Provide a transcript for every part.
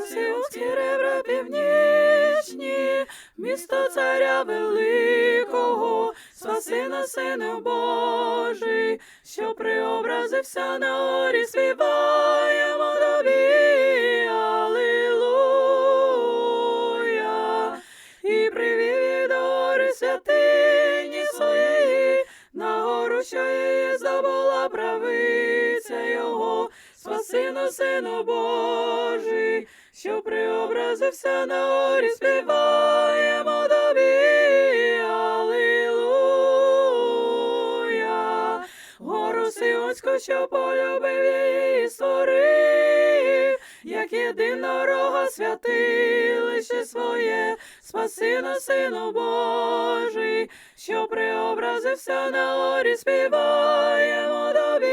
Сіонські ребра північні, місто царя великого, спаси нас, сину Божий, що преобразився на горі, співаємо тобі, Алілуя. І привів до гори святині своєї, на гору, що її здобула правиця його, спаси нас, сину Божий, що преобразився на горі, співаємо тобі, Алілуя. Гору Сіонську, що полюбив її створив, як єдинорога святилище своє, спаси нас, сину Божий, що преобразився на горі, співаємо тобі,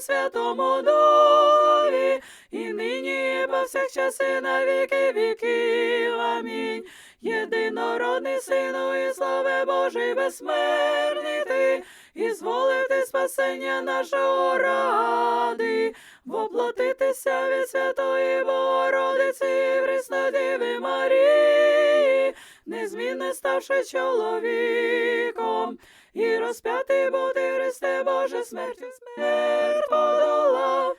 Святому Духові, і нині, і повсякчас і на віки віків. Амінь. Єдинородний Сину і слави Божий безсмертний ти, і зволив ти спасення нашого ради, воплотитися від Святої Богородиці і Преснодіви Марії, незмінно ставши чоловіком, і розп'ятий бути Христе Боже, смертю смерть подолав,